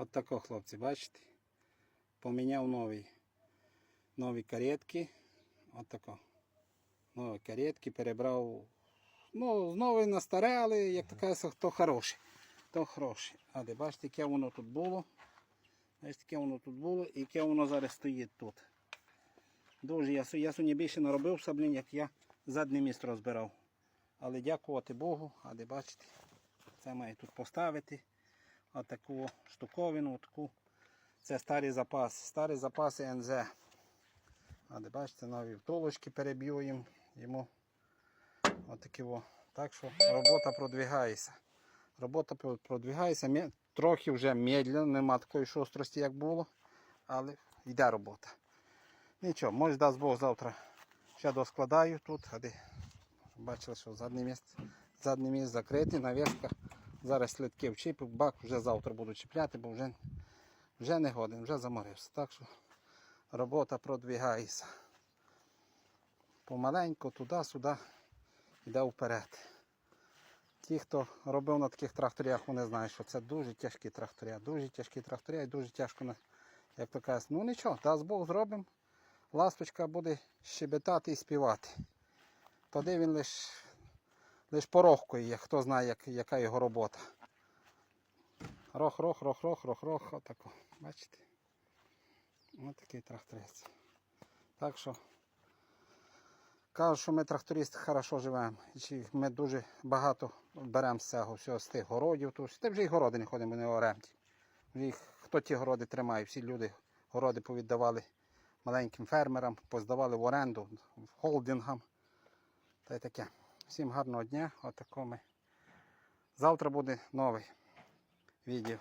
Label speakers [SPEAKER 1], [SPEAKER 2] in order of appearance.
[SPEAKER 1] От тако, хлопці, бачите? Поміняв нові, нові каретки. От тако. Нові каретки перебрав. Ну, знову на старе, але як кажеться, то хороше. То хороше. А де бачите, яке воно тут було. Бачите, яке воно тут було і яке воно зараз стоїть тут. Дуже я, я сьогодні більше наробив саблін, як я заднє місто розбирав. Але дякувати Богу, а де бачите, це має тут поставити. Отаку штуковину, отаку. Це старі запаси. Старі запаси НЗ. А де бачите, нові втулочки переб'ю їм йому. Отакі во. Так що робота продвигається. Робота про- продвигається. Трохи вже медленно, нема такої шустрості, як було. Але йде робота. Нічого, може дасть Бог завтра ще доскладаю тут. Бачили, що заднє місце, заднє місце закрите, навіска. Зараз слідки вчіпив, бак вже завтра буду чіпляти, бо вже, вже не годен, вже заморився. Так що робота продвигається. Помаленьку туди-сюди йде вперед. Ті, хто робив на таких тракторях, вони знають, що це дуже тяжкі тракторя, дуже тяжкі тракторя і дуже тяжко, як то кажуть, ну нічого, дасть Бог зробимо. Ласточка буде щебетати і співати. Тоді він лише лиш порохкує, хто знає, як, яка його робота. Рох, рох, рох, рох, рох, рох, отако. Бачите? Ось такий тракторець. Так що кажуть, що ми трактористи хорошо живемо. І ми дуже багато беремо з цього всього, з тих городів. Тут. Та вже й городи не ходимо, не оремо. Хто ті городи тримає, всі люди городи повіддавали маленьким фермерам, поздавали в оренду, холдингам. Та й таке. Всім гарного дня. Отако. Завтра буде нове відео.